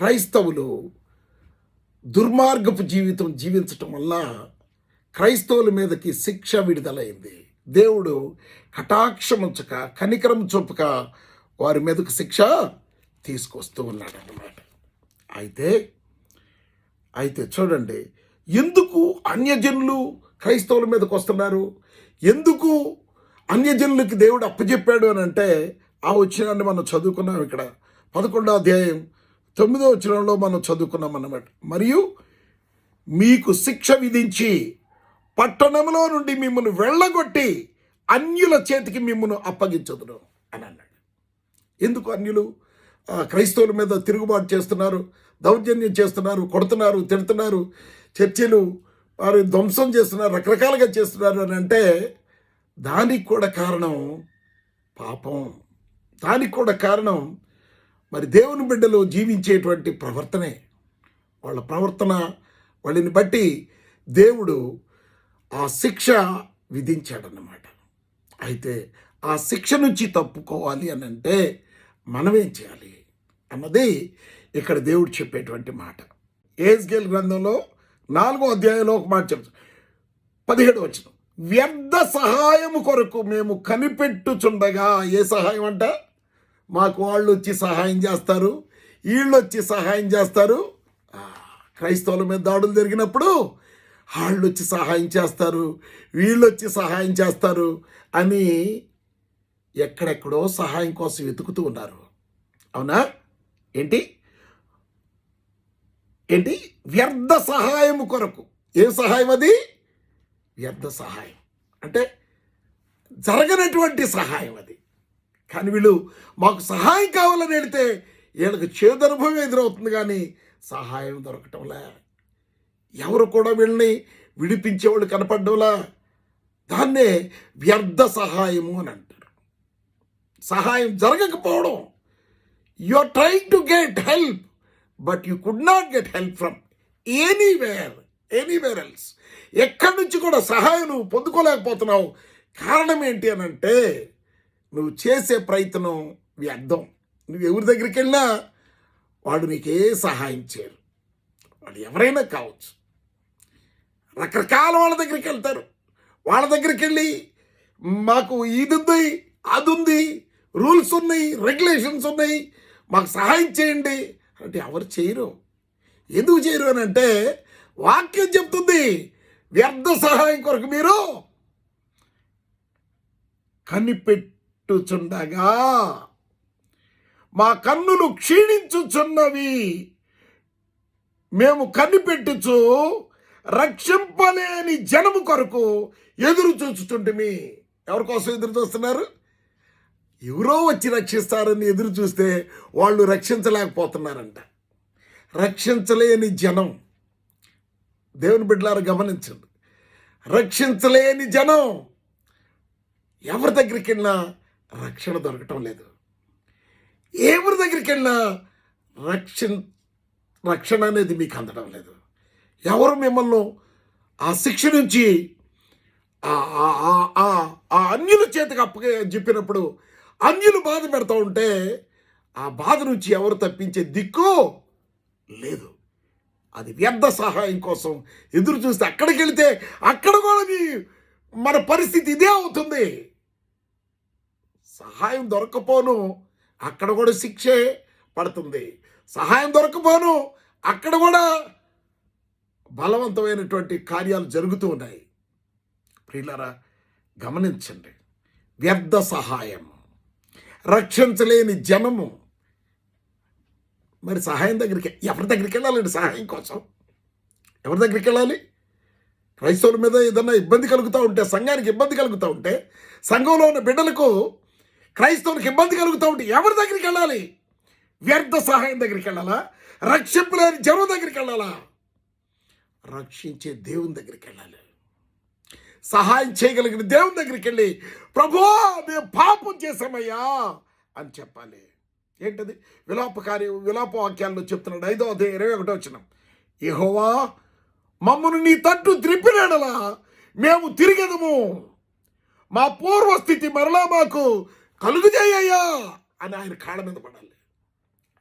క్రైస్తవులు దుర్మార్గపు జీవితం జీవించటం వల్ల క్రైస్తవుల మీదకి శిక్ష విడుదలైంది. దేవుడు కటాక్షముంచక కనికరం చొప్పుక వారి మీదకు శిక్ష తీసుకొస్తూ ఉన్నాడు అన్నమాట అయితే అయితే చూడండి ఎందుకు అన్యజనులు క్రైస్తవుల మీదకి వస్తున్నారు? ఎందుకు అన్యజనులకి దేవుడు అప్పచెప్పాడు అని అంటే ఆ వచ్చినాన్ని మనం చదువుకున్నాం ఇక్కడ. పదకొండో అధ్యాయం తొమ్మిదో వచనంలో మనం చదువుకున్నాం అన్నమాట. మరియు మీకు శిక్ష విధించి పట్టణంలో నుండి మిమ్మల్ని వెళ్ళగొట్టి అన్యుల చేతికి మిమ్మల్ని అప్పగించదును అని అన్నాడు. ఎందుకు అన్యులు? క్రైస్తవుల మీద తిరుగుబాటు చేస్తున్నారు దౌర్జన్యం చేస్తున్నారు కొడుతున్నారు తిడుతున్నారు చర్చిలు వారు ధ్వంసం చేస్తున్నారు రకరకాలుగా చేస్తున్నారు అని అంటే దానికి కూడా కారణం పాపం. దానికి కూడా కారణం మరి దేవుని బిడ్డలు జీవించేటువంటి ప్రవర్తనే. వాళ్ళ ప్రవర్తన వాళ్ళని బట్టి దేవుడు ఆ శిక్ష విధించాడన్నమాట. అయితే ఆ శిక్ష నుంచి తప్పుకోవాలి అని అంటే మనమేం చేయాలి అన్నది ఇక్కడ దేవుడు చెప్పేటువంటి మాట. ఏజ్గేల్ గ్రంథంలో నాలుగో అధ్యాయంలో ఒక మాట చెప్తాం పదిహేడు వచ్చిన వ్యర్థ సహాయము కొరకు మేము కనిపెట్టుచుండగా ఏ సహాయం అంట? మాకు వాళ్ళు వచ్చి సహాయం చేస్తారు వీళ్ళు వచ్చి సహాయం చేస్తారు. క్రైస్తవుల మీద దాడులు జరిగినప్పుడు వాళ్ళు వచ్చి సహాయం చేస్తారు వీళ్ళు వచ్చి సహాయం చేస్తారు అని ఎక్కడెక్కడో సహాయం కోసం వెతుకుతూ ఉన్నారు. అవునా? ఏంటి? ఏంటి? వ్యర్థ సహాయం కొరకు. ఏం సహాయం అది? వ్యర్థ సహాయం. అంటే జరగనటువంటి సహాయం అది. కానీ వీళ్ళు మాకు సహాయం కావాలని వెళితే వీళ్ళకి చేదనుభవం ఎదురవుతుంది కానీ సహాయం దొరకటంలే. ఎవరు కూడా వీళ్ళని విడిపించేవాళ్ళు కనపడ్డంలా. దాన్నే వ్యర్థ సహాయము అని అంటారు. సహాయం జరగకపోవడం. You are trying to get help but you could not get help from anywhere anywhere else ఎక్కడి నుంచి కూడా సహాయం నువ్వు పొందుకోలేకపోతున్నావు. కారణం ఏంటి అని అంటే నువ్వు చేసే ప్రయత్నం వ్యర్థం నువ్వు ఎవరి దగ్గరికి వెళ్ళినా వాడు నీకే సహాయం చేయరు. వాడు ఎవరైనా కావచ్చు. రకరకాల వాళ్ళ దగ్గరికి వెళ్తారు. వాళ్ళ దగ్గరికి వెళ్ళి మాకు ఇది ఉంది అది ఉంది రూల్స్ ఉన్నాయి రెగ్యులేషన్స్ ఉన్నాయి మాకు సహాయం చేయండి అంటే ఎవరు చేయరు. ఎందుకు చేయరు అని అంటే వాక్యం చెప్తుంది వ్యర్థ సహాయం కొరకు మీరు కనిపెట్టి పెట్టుచుండగా మా కన్నులు క్షీణించుచున్నవి. మేము కనిపెట్టుచు రక్షింపలేని జనము కొరకు ఎదురు చూచుతుంటిమి ఎవరి కోసం ఎదురు చూస్తున్నారు? ఎవరో వచ్చి రక్షిస్తారని ఎదురు చూస్తే వాళ్ళు రక్షించలేకపోతున్నారంట. రక్షించలేని జనం. దేవుని బిడ్డలారు గమనించండి. రక్షించలేని జనం. ఎవరి దగ్గరికి వెళ్ళినా రక్షణ దొరకటం లేదు. ఎవరి దగ్గరికి వెళ్ళినా రక్షణ రక్షణ అనేది మీకు అందడం లేదు. ఎవరు మిమ్మల్ని ఆ శిక్ష నుంచి ఆ- ఆ- ఆ- ఆ- ఆ అన్యుల చేతికి అప్ప చెప్పినప్పుడు అన్యులు బాధ పెడతా ఉంటే ఆ బాధ నుంచి ఎవరు తప్పించే దిక్కు లేదు. అది వ్యర్థ సహాయం కోసం ఎదురు చూస్తే అక్కడికి వెళితే అక్కడ కూడా మీ- మన పరిస్థితి ఇదే అవుతుంది. సహాయం దొరకపోను అక్కడ కూడా శిక్షే పడుతుంది. సహాయం దొరకపోను అక్కడ కూడా బలవంతమైనటువంటి కార్యాలు జరుగుతూ ఉన్నాయి. ప్రియులరా గమనించండి. వ్యర్థ సహాయం రక్షించలేని జనము. మరి సహాయం దగ్గరికి ఎవరి దగ్గరికి వెళ్ళాలండి సహాయం కోసం? ఎవరి దగ్గరికి వెళ్ళాలి? క్రైస్తవుల మీద ఏదన్నా ఇబ్బంది కలుగుతూ ఉంటే సంఘానికి ఇబ్బంది కలుగుతూ ఉంటే సంఘంలో ఉన్న బిడ్డలకు క్రైస్తవులకు ఇబ్బంది కలుగుతూ ఉంటే ఎవరి దగ్గరికి వెళ్ళాలి? వ్యర్థ సహాయం దగ్గరికి వెళ్ళాలా? రక్షింపులేని జనం దగ్గరికి వెళ్ళాలా? రక్షించే దేవుని దగ్గరికి వెళ్ళాలి. సహాయం చేయగలిగిన దేవుని దగ్గరికి వెళ్ళి ప్రభో మేము పాపం చేశామయ్యా అని చెప్పాలి. ఏంటది? విలాప కార్య విలాప వాక్యాల్లో చెప్తున్నాడు ఐదో అదే ఇరవై ఒకటో వచ్చిన యెహోవా మమ్మను నీ తట్టు త్రిప్పినాడలా మేము తిరిగదము. మా పూర్వస్థితి మరలా మాకు కలుగుజేయ్యా అని ఆయన కాళ్ళ మీద పడాలి.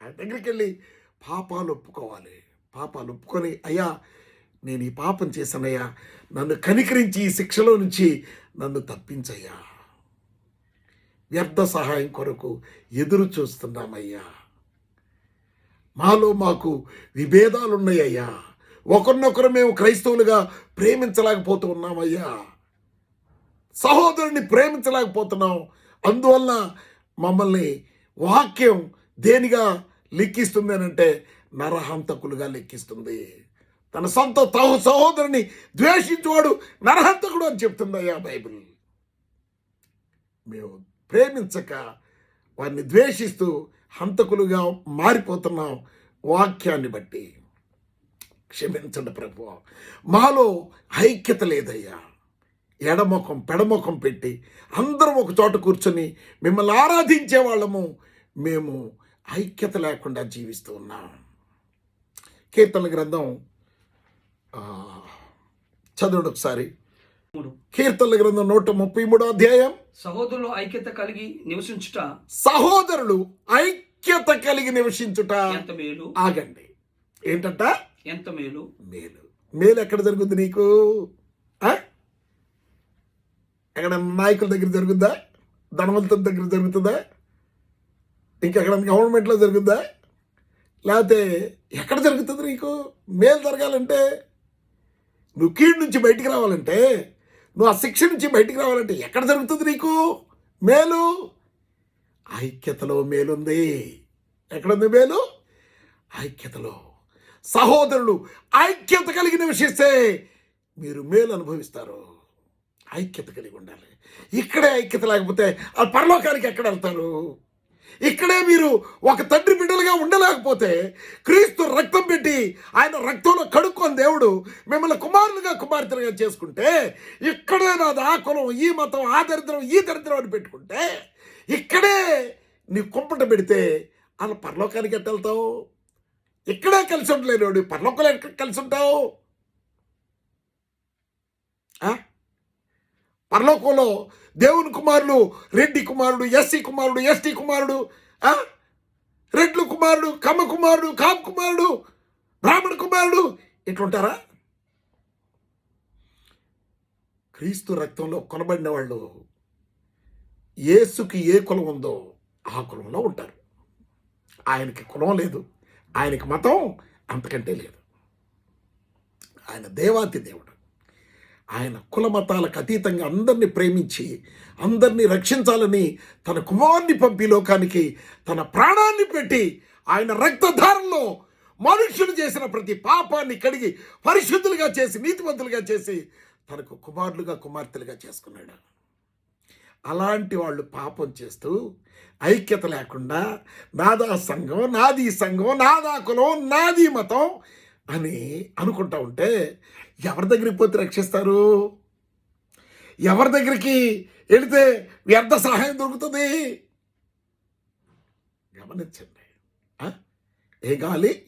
ఆయన దగ్గరికి వెళ్ళి పాపాలు ఒప్పుకోవాలి. పాపాలు ఒప్పుకొని అయ్యా నేను ఈ పాపం చేశానయ్యా. నన్ను కనికరించి ఈ శిక్షలో నుంచి నన్ను తప్పించయ్యా. వ్యర్థ సహాయం కొరకు ఎదురు చూస్తున్నామయ్యా. మాలో మాకు విభేదాలు ఉన్నాయ్యా ఒకరినొకరు మేము క్రైస్తవులుగా ప్రేమించలేకపోతూ ఉన్నామయ్యా సహోదరుని ప్రేమించలేకపోతున్నాం. అందువల్ల మమ్మల్ని వాక్యం దేనిగా లెక్కిస్తుంది అని అంటే నరహంతకులుగా లెక్కిస్తుంది తన సొంత తహు సహోదరుని ద్వేషించేవాడు నరహంతకుడు అని చెప్తుందయ్యా బైబిల్. మేము ప్రేమించక వారిని ద్వేషిస్తూ హంతకులుగా మారిపోతున్నాం వాక్యాన్ని బట్టి. క్షమించండి ప్రభు మాలో ఐక్యత లేదయ్యా. ఎడముఖం పెడముఖం పెట్టి అందరం ఒక చోట కూర్చొని మిమ్మల్ని ఆరాధించే వాళ్ళము. మేము ఐక్యత లేకుండా జీవిస్తూ ఉన్నాం. కీర్తన గ్రంథం చదవండి ఒకసారి. మూడు. కీర్తన గ్రంథం నూట ముప్పై మూడో అధ్యాయం. సహోదరులు ఐక్యత కలిగి నివసించుట. సహోదరులు ఐక్యత కలిగి నివసించుట. ఎంత మేలు? ఆగండి. ఏంటంట? ఎంత మేలు? మేలు. మేలు ఎక్కడ జరుగుద్ది నీకు? ఎక్కడ నాయకుల దగ్గర జరుగుద్దా? ధనవంతుల దగ్గర జరుగుతుందా? ఇంకెక్కడ గవర్నమెంట్లో జరుగుద్దా? లేకపోతే ఎక్కడ జరుగుతుంది నీకు? మేలు జరగాలంటే నువ్వు కీడు నుంచి బయటికి రావాలంటే నువ్వు ఆ శిక్ష నుంచి బయటికి రావాలంటే ఎక్కడ జరుగుతుంది నీకు? మేలు? ఐక్యతలో మేలుంది. ఎక్కడుంది మేలు? ఐక్యతలో. సహోదరులు ఐక్యత కలిగి నివసిస్తే మీరు మేలు అనుభవిస్తారు. ఐక్యత కలిగి ఉండాలి. ఇక్కడే ఐక్యత లేకపోతే ఆ పరలోకానికి ఎక్కడ వెళ్తారు? ఇక్కడే మీరు ఒక తండ్రి బిడ్డలుగా ఉండలేకపోతే క్రీస్తు రక్తం పెట్టి ఆయన రక్తంలో కడుక్కొని దేవుడు మిమ్మల్ని కుమారులుగా కుమార్తెలుగా చేసుకుంటే ఇక్కడే నాది ఆ కులం ఈ మతం ఆ దరిద్రం ఈ దరిద్రం అని పెట్టుకుంటే ఇక్కడే నీ కుంపట పెడితే అలా పరలోకానికి ఎట్ట వెళ్తావు? ఇక్కడే కలిసి ఉండలేడు పరలోకంలో ఎక్కడ కలిసి ఉంటావు? ఆ? పరలోకంలో దేవుని కుమారుడు రెడ్డి కుమారుడు ఎస్సీ కుమారుడు ఎస్టీ కుమారుడు రెడ్లు కుమారుడు కమ్మ కుమారుడు కామ్ కుమారుడు బ్రాహ్మణ కుమారుడు ఇట్లుంటారా? క్రీస్తు రక్తంలో కొనబడిన వాళ్ళు ఏసుకి ఏ కులం ఉందో ఆ కులంలో ఉంటారు. ఆయనకి కులం లేదు ఆయనకి మతం అంతకంటే లేదు. ఆయన దేవాతి దేవుడు. ఆయన కుల మతాలకు అతీతంగా అందరినీ ప్రేమించి అందరినీ రక్షించాలని తన కుమారుని పంపి లోకానికి తన ప్రాణాన్ని పెట్టి ఆయన రక్తధారంలో మనుష్యులు చేసిన ప్రతి పాపాన్ని కడిగి పరిశుద్ధులుగా చేసి నీతివంతులుగా చేసి తనకు కుమారులుగా కుమార్తెలుగా చేసుకున్నాడు. అలాంటి వాళ్ళు పాపం చేస్తూ ఐక్యత లేకుండా నాదా సంఘం నాది సంఘం నాదా కులం నాది మతం అని అనుకుంటా ఉంటే ఎవరి దగ్గరికి పోతే రక్షిస్తారు? ఎవరి దగ్గరికి వెళితే వ్యర్థ సహాయం దొరుకుతుంది? గమనించండి. ఆ? ఏ గాలి?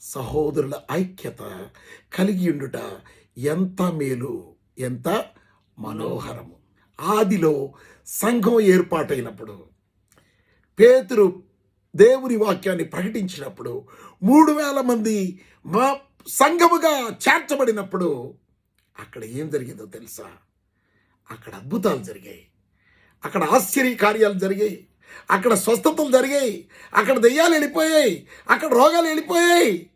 సహోదరుల ఐక్యత కలిగి ఉండుట ఎంత మేలు ఎంత మనోహరము. ఆదిలో సంఘం ఏర్పాటైనప్పుడు పేతురు దేవుని వాక్యాన్ని ప్రకటించినప్పుడు మూడు వేల మంది మా సంఘముగా చేర్చబడినప్పుడు అక్కడ ఏం జరిగిందో తెలుసా? అక్కడ అద్భుతాలు జరిగాయి. అక్కడ ఆశ్చర్య కార్యాలు జరిగాయి. అక్కడ స్వస్థతలు జరిగాయి. అక్కడ దెయ్యాలు వెళ్ళిపోయాయి. అక్కడ రోగాలు వెళ్ళిపోయాయి.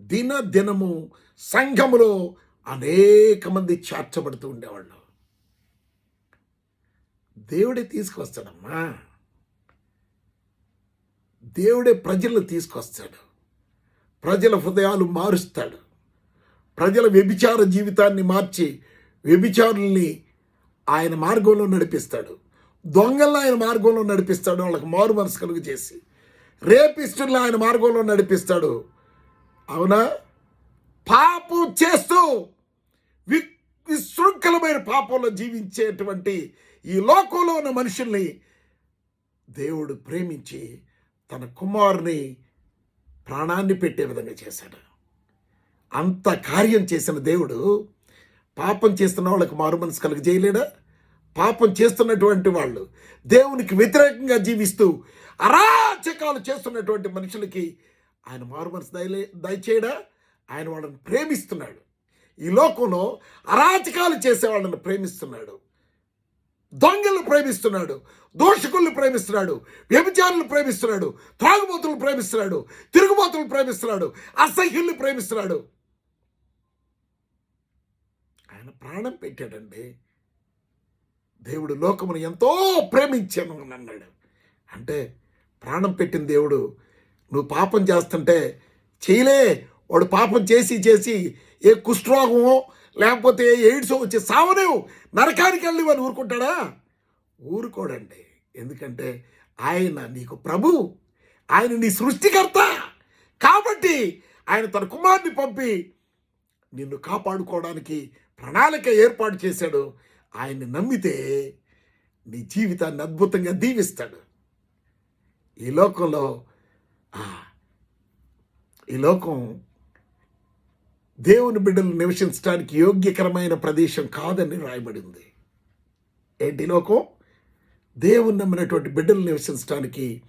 దిన దినము సంఘములో అనేక మంది చేర్చబడుతూ ఉండేవాళ్ళు. దేవుడే తీసుకొస్తాడమ్మా. దేవుడే ప్రజలను తీసుకొస్తాడు. ప్రజల హృదయాలు మారుస్తాడు. ప్రజల వ్యభిచార జీవితాన్ని మార్చి వ్యభిచారుల్ని ఆయన మార్గంలో నడిపిస్తాడు. దొంగలను ఆయన మార్గంలో నడిపిస్తాడు. వాళ్ళకి మారు మనసు కలుగు చేసి రేపిస్టుల్ని ఆయన మార్గంలో నడిపిస్తాడు. అవునా? పాపం చేస్తూ వి విశృంఖలమైన పాపంలో జీవించేటువంటి ఈ లోకంలో ఉన్న మనుషుల్ని దేవుడు ప్రేమించి తన కుమారుని ప్రాణాన్ని పెట్టే విధంగా చేశాడు. అంత కార్యం చేసిన దేవుడు పాపం చేస్తున్న వాళ్ళకి మారు మనసు కలిగి పాపం చేస్తున్నటువంటి వాళ్ళు దేవునికి వ్యతిరేకంగా జీవిస్తూ అరాచకాలు చేస్తున్నటువంటి మనుషులకి ఆయన మారు మనసు దయలే దయచేయడా? ఆయన వాళ్ళని ప్రేమిస్తున్నాడు. ఈ లోకంలో అరాచకాలు చేసే వాళ్ళని ప్రేమిస్తున్నాడు. దొంగలను ప్రేమిస్తున్నాడు దోషకుల్ని ప్రేమిస్తున్నాడు వ్యభిచారులు ప్రేమిస్తున్నాడు త్రాగుబోతులు ప్రేమిస్తున్నాడు తిరుగుబోతులు ప్రేమిస్తున్నాడు అసహ్యుల్ని ప్రేమిస్తున్నాడు. ఆయన ప్రాణం పెట్టాడండి. దేవుడు లోకమును ఎంతో ప్రేమించాను అని అన్నాడు. అంటే ప్రాణం పెట్టిన దేవుడు నువ్వు పాపం చేస్తుంటే చేయలే వాడు పాపం చేసి చేసి ఏ కుష్ఠరోగమో లేకపోతే ఎయిడ్స్ వచ్చి సావనేవు నరకానికి వెళ్ళి వాడు ఊరుకుంటాడా? ఊరుకోడండి. ఎందుకంటే ఆయన నీకు ప్రభు. ఆయన నీ సృష్టికర్త. కాబట్టి ఆయన తన కుమారుని పంపి నిన్ను కాపాడుకోవడానికి ప్రణాళిక ఏర్పాటు చేశాడు. ఆయన్ని నమ్మితే నీ జీవితాన్ని అద్భుతంగా దీవిస్తాడు. ఈ లోకంలో ఈ లోకం దేవుని బిడ్డలు నివసించడానికి యోగ్యకరమైన ప్రదేశం కాదని రాయబడింది. ఏంటి లోకం? దేవుని నమ్మినటువంటి బిడ్డలు నివసించడానికి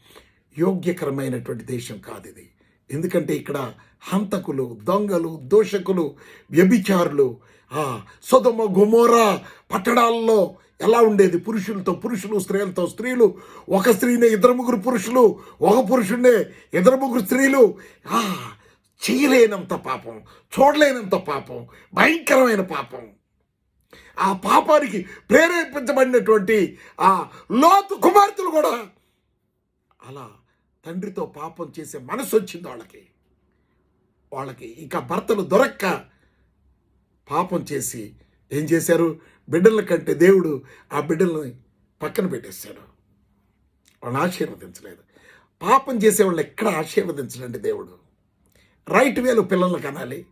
యోగ్యకరమైనటువంటి దేశం కాదు ఇది ఎందుకంటే ఇక్కడ హంతకులు దొంగలు దోషకులు వ్యభిచారులు ఆ సుధమ గుమోరా పట్టణాల్లో ఎలా ఉండేది? పురుషులతో పురుషులు స్త్రీలతో స్త్రీలు. ఒక స్త్రీనే ఇద్దరు ముగ్గురు పురుషులు ఒక పురుషుడే ఇద్దరు ముగ్గురు స్త్రీలు. ఆ చేయలేనంత పాపం చూడలేనంత పాపం భయంకరమైన పాపం. ఆ పాపానికి ప్రేరేపించబడినటువంటి ఆ లోతు కుమార్తెలు కూడా అలా తండ్రితో పాపం చేసే మనసు వచ్చింది వాళ్ళకి. వాళ్ళకి ఇంకా భర్తలు దొరక్క పాపం చేసి ఏం చేశారు? బిడ్డల కంటే దేవుడు ఆ బిడ్డల్ని పక్కన పెట్టేశాడు. వాళ్ళని ఆశీర్వదించలేదు. పాపం చేసే వాళ్ళు ఎక్కడ ఆశీర్వదించడండి దేవుడు. రైట్ వేలో పిల్లల్ని కనాలి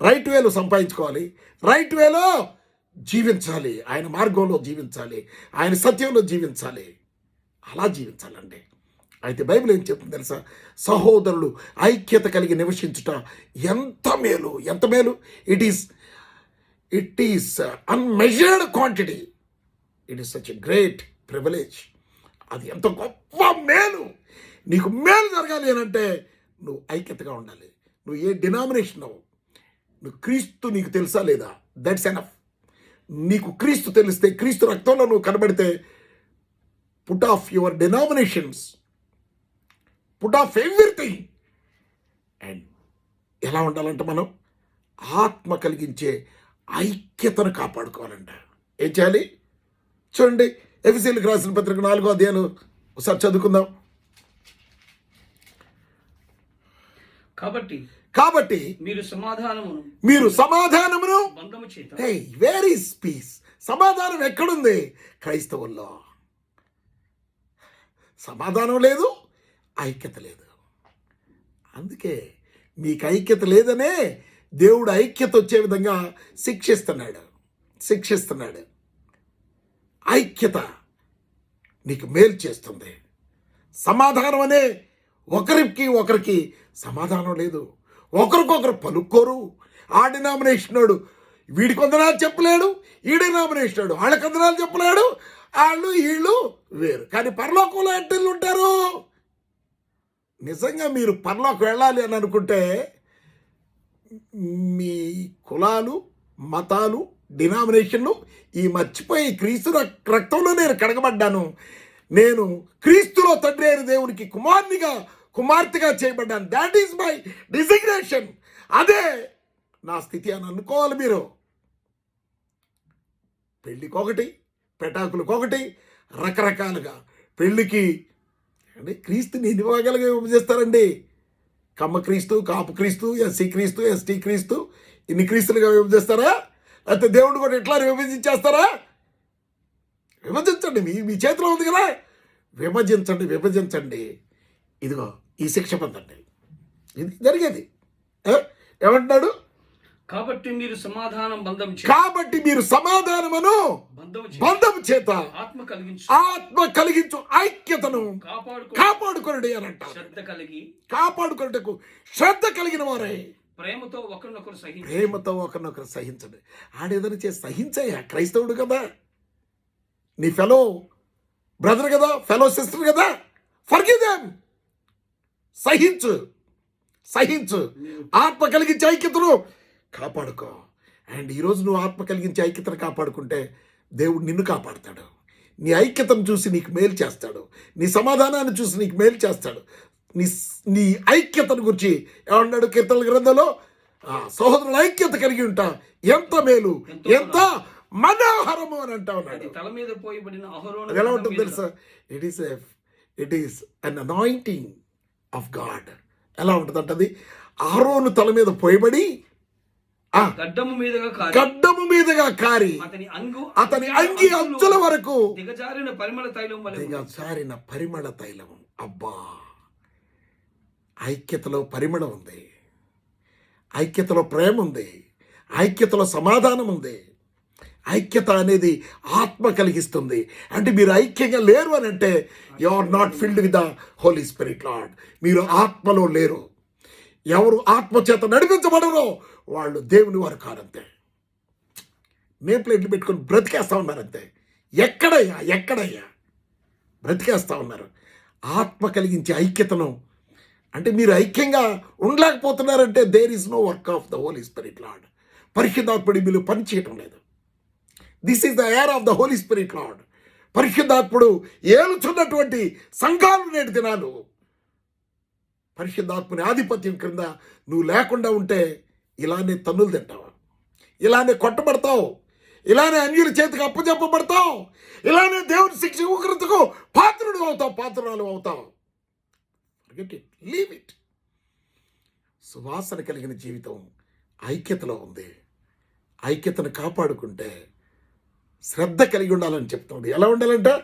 రైట్ వేలో సంపాదించుకోవాలి రైట్ వేలో జీవించాలి. ఆయన మార్గంలో జీవించాలి ఆయన సత్యంలో జీవించాలి. అలా జీవించాలండి. అయితే బైబిల్ ఏం చెప్తుంది తెలుసా? సహోదరులు ఐక్యత కలిగి నివసించుట ఎంత మేలు ఎంత మేలు? It is it is unmeasured quantity it is such a great privilege అది ఎంత గొప్ప మేలు! నీకు మేలు జరగాలి అని అంటే నువ్వు ఐక్యతగా ఉండాలి. నువ్వు ఏ డినామినేషన్ నువ్వు. క్రీస్తు నీకు తెలుసా లేదా? దట్స్ ఎనఫ్ నీకు క్రీస్తు తెలిస్తే క్రీస్తు రక్తంలో నువ్వు కనబడితే put off your denominations put off everything and ఎలా ఉండాలంటే మనం? ఆత్మ కలిగించే ఐక్యతను కాపాడుకోవాలంట. ఏం చేయాలి? చూడండి ఎఫ్సీలకు రాసిన పత్రిక నాలుగో అధ్యాయులు ఒకసారి చదువుకుందాం. కాబట్టి కాబట్టి మీరు సమాధానమును మీరు సమాధానమును బంధము చేత హే వేర్ ఈస్ పీస్ సమాధానం ఎక్కడుంది? క్రైస్తవుల్లో. సమాధానం లేదు ఐక్యత లేదు. అందుకే మీకు ఐక్యత లేదనే దేవుడు ఐక్యత వచ్చే విధంగా శిక్షిస్తున్నాడు. శిక్షిస్తున్నాడు. ఐక్యత నీకు మేలు చేస్తుంది. సమాధానం అనే ఒకరికి ఒకరికి సమాధానం లేదు. ఒకరికొకరు పలుక్కోరు. ఆ డినామినేషన్ వాడు వీడి కొందనాలు చెప్పలేడు ఈ డినామినేషన్ వాడు వాళ్ళ కొందనాలు చెప్పలేడు వాళ్ళు వీళ్ళు వేరు. కానీ పరలోకంలో ఎట్టెళ్ళు ఉంటారు. నిజంగా మీరు పరలోకి వెళ్ళాలి అని అనుకుంటే మీ కులాలు మతాలు డినామినేషన్లు ఈ మర్చిపోయి క్రీస్తు రక్- రక్తంలో నేను కడగబడ్డాను. నేను క్రీస్తులో తండ్రి అయిన దేవునికి కుమార్నిగా కుమార్తెగా చేయబడ్డాను. దాట్ ఈస్ మై డిజిగ్నేషన్ అదే నా స్థితి అని అనుకోవాలి మీరు. పెళ్ళికి ఒకటి పెటాకులకు ఒకటి రకరకాలుగా పెళ్ళికి అంటే క్రీస్తుని ఎన్ని భాగాలుగా విభజిస్తారండి? కమ్మ క్రీస్తు కాపు క్రీస్తు ఎస్సీ క్రీస్తు ఎస్టీ క్రీస్తు ఇన్ని క్రీస్తులుగా విభజిస్తారా? లేకపోతే దేవుడు కూడా ఎట్లా విభజించేస్తారా? విభజించండి. మీ మీ చేతిలో ఉంది కదా. విభజించండి విభజించండి. ఇదిగో ఈ శిక్ష పొందండి. ఇది జరిగేది? ఏమంటున్నాడు? కాబట్టి మీరు సమాధానం బంధం కాబట్టి మీరు సమాధానమును బంధం చేత ఆత్మ కలిగించు. ఆత్మ కలిగించు ఐక్యతను కాపాడుకో కాపాడుకొనడి అని అంటారు. శ్రద్ధ కలిగి కాపాడుకొనుటకు శ్రద్ధ కలిగిన వారే. ప్రేమతో ఒకరినొకరు సహించి ప్రేమతో ఒకరినొకరు సహించండి. ఆడేదైనా చేసి సహించయ్యా క్రైస్తవుడు కదా. నీ ఫెలో బ్రదర్ కదా ఫెలో సిస్టర్ కదా. ఫర్గివ్ దెమ్ సహించు. సహించు. ఆత్మ కలిగించే ఐక్యతను కాపాడుకో. అండ్ ఈరోజు నువ్వు ఆత్మ కలిగించే ఐక్యతను కాపాడుకుంటే దేవుడు నిన్ను కాపాడుతాడు. నీ ఐక్యతను చూసి నీకు మేలు చేస్తాడు. నీ సమాధానాన్ని చూసి నీకు మేలు చేస్తాడు. నీ నీ ఐక్యతను గురించి ఏమన్నాడు కీర్తన గ్రంథంలో? సహోదరుల ఐక్యత కలిగి ఉంటా. ఎంత మేలు ఎంత మనోహరము అని అంటా ఉన్నాడు. తల మీద పోయబడిన అహరోను ఎలా ఉంటుంది తెలుసా? It is it is an anointing of God ఎలా ఉంటుంది అది ఆరోను తల మీద పోయబడి గడ్డము మీదుగా గడ్డము మీదుగా కారి. అతని అంగు అతని అంగి అంచుల వరకు దిగజారిన పరిమళ తైలం వలె దిగ సారిన పరిమళ తైలం. అబ్బా! ఐక్యతలో పరిమళం ఉంది. ఐక్యతలో ప్రేమ ఉంది. ఐక్యతలో సమాధానం ఉంది. ఐక్యత అనేది ఆత్మ కలిగిస్తుంది. అంటే మీరు ఐక్యంగా లేరు అని అంటే you are not filled with the Holy Spirit Lord మీరు ఆత్మలో లేరు. ఎవరు ఆత్మ చేత నడిపించబడరో వాళ్ళు దేవుని వారు కారంతే. నేమ్ ప్లేట్లు పెట్టుకొని బ్రతికేస్తూ ఉన్నారంతే. ఎక్కడయ్యా? ఎక్కడయ్యా? బ్రతికేస్తూ ఉన్నారు. ఆత్మ కలిగించే ఐక్యతను అంటే మీరు ఐక్యంగా ఉండలేకపోతున్నారంటే there is no work of the Holy Spirit Lord పరిశుద్ధాత్ముడి మీరు పని చేయటం లేదు. This is the air of the Holy Spirit Lord పరిశుద్ధాత్ముడు ఏలుచున్నటువంటి సంఘాలు నేటి దినాలు. పరిశుద్ధాత్ముని ఆధిపత్యం క్రింద నువ్వు లేకుండా ఉంటే ఇలానే తన్నులు తింటావు. ఇలానే కొట్టబడతావు. ఇలానే అన్యుల చేతికి అప్పచెప్పబడతావు ఇలానే దేవుని శిక్ష ఉగ్రతకు పాత్రుడు అవుతావు పాత్రురాలు అవుతావు. ఫర్గెట్ ఇట్ లీవ్ ఇట్ సువాసన కలిగిన జీవితం ఐక్యతలో ఉంది. ఐక్యతను కాపాడుకుంటే శ్రద్ధ కలిగి ఉండాలని చెప్తుంది ఎలా ఉండాలంట?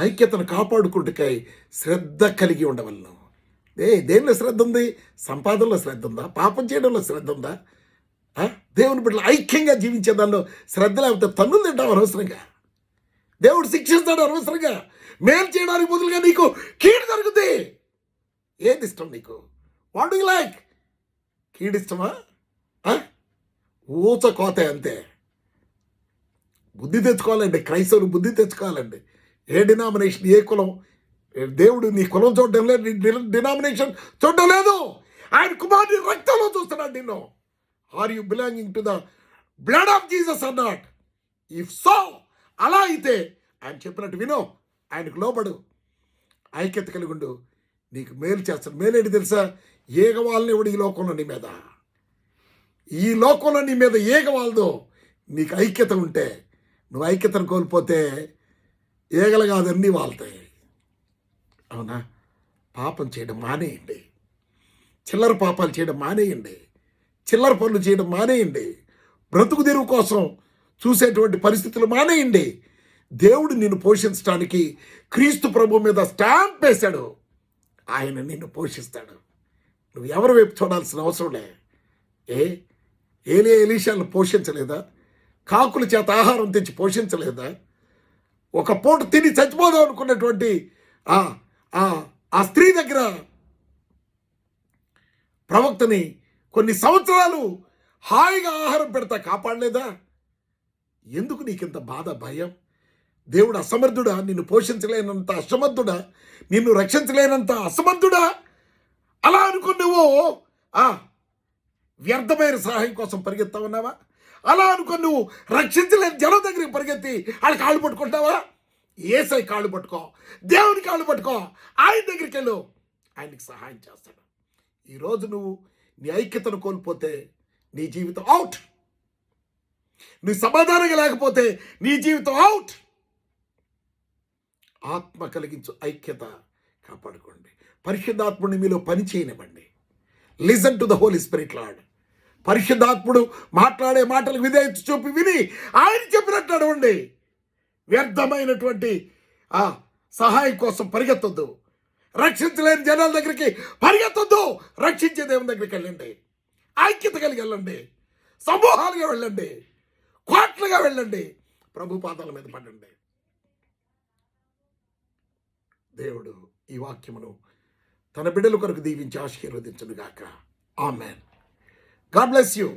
ఐక్యతను కాపాడుకుంటుకై శ్రద్ధ కలిగి ఉండవలను. ఏ దేనిలో శ్రద్ధ ఉంది? సంపాదనలో శ్రద్ధ ఉందా? పాపం చేయడంలో శ్రద్ధ ఉందా? దేవుని బిడ్డలు ఐక్యంగా జీవించే దానిలో శ్రద్ధ లేకపోతే తన్నులు తింటాం అనవసరంగా. దేవుడు శిక్షిస్తాడు అనవసరంగా. మేలు చేయడానికి బదులుగా నీకు కీడు జరుగుతుంది ఏది ఇష్టం నీకు? What you like? కీడు ఇష్టమా? ఆ? ఊచ కోత అంతే. బుద్ధి తెచ్చుకోవాలండి క్రైస్తవులు బుద్ధి తెచ్చుకోవాలండి. ఏ డినామినేషన్ ఏ కులం ఏ దేవుడు నీ కులం చూడడం లేదు నీ డినామినేషన్ చూడడం లేదు. ఆయన కుమారుని రక్తంలో చూస్తున్నాడు నిన్ను. Are you belonging to the blood of Jesus are not if so అలా అయితే ఆయన చెప్పినట్టు విను ఆయనకు లోబడు ఐక్యత కలిగి ఉండు. నీకు మేలు చేస్తాడు. మేలేంటి తెలుసా? ఏగవాళ్ళని ఇవ్వడు ఈ లోకంలో నీ మీద? ఈ లోకంలో నీ మీద ఏగవాలదో నీకు ఐక్యత ఉంటే నువ్వు ఐక్యతను కోల్పోతే ఏగలు కాదు అన్నీ వాళ్తాయి. అవునా? పాపం చేయడం మానేయండి. చిల్లర పాపాలు చేయడం మానేయండి. చిల్లర పనులు చేయడం మానేయండి. బ్రతుకు తెరువు కోసం చూసేటువంటి పరిస్థితులు మానేయండి. దేవుడు నిన్ను పోషించడానికి క్రీస్తు ప్రభు మీద స్టాంప్ వేశాడు. ఆయన నిన్ను పోషిస్తాడు. నువ్వు ఎవరి వైపు చూడాల్సిన అవసరం లే. ఏ? ఏలియా ఎలీషాలను పోషించలేదా? కాకుల చేత ఆహారం తెచ్చి పోషించలేదా? ఒక పూట తిని చచ్చిపోదాం అనుకున్నటువంటి ఆ స్త్రీ దగ్గర ప్రవక్తని కొన్ని సంవత్సరాలు హాయిగా ఆహారం పెడతా కాపాడలేదా? ఎందుకు నీకింత బాధ భయం? దేవుడు అసమర్థుడా నిన్ను పోషించలేనంత అసమర్థుడా నిన్ను రక్షించలేనంత అసమర్థుడా? అలా అనుకుని నువ్వు ఆ వ్యర్థమైన సహాయం కోసం పరిగెత్తా ఉన్నావా? అలా అనుకుని నువ్వు రక్షించలేని జనం దగ్గరికి పరిగెత్తి వాళ్ళ కాళ్ళు పట్టుకుంటావా? ఏసై కాళ్ళు పట్టుకో దేవుని కాళ్ళు పట్టుకో ఆయన దగ్గరికి వెళ్ళు. ఆయనకి సహాయం చేస్తాడు. ఈరోజు నువ్వు నీ ఐక్యతను కోల్పోతే నీ జీవితం అవుట్ నీ సమాధానంగా లేకపోతే నీ జీవితం అవుట్ ఆత్మ కలిగించు ఐక్యత కాపాడుకోండి. పరిశుద్ధాత్ముడిని మీలో పని చేయనివ్వండి. Listen to the Holy Spirit Lord పరిశుద్ధాత్ముడు మాట్లాడే మాటలకు విధేయత చూపి విని ఆయన చెప్పినట్టు అడవండి వ్యర్థమైనటువంటి ఆ సహాయం కోసం పరిగెత్తొద్దు. రక్షించలేని జనాల దగ్గరికి పరిగెత్తొద్దు. రక్షించే దేవుని దగ్గరికి వెళ్ళండి. ఐక్యత కలిగి వెళ్ళండి. సమూహాలుగా వెళ్ళండి. కోట్లుగా వెళ్ళండి. ప్రభు పాదాల మీద పడండి. దేవుడు ఈ వాక్యమును తన బిడ్డల కొరకు దీవించి ఆశీర్వదించను గాక ఆమెన్. God bless you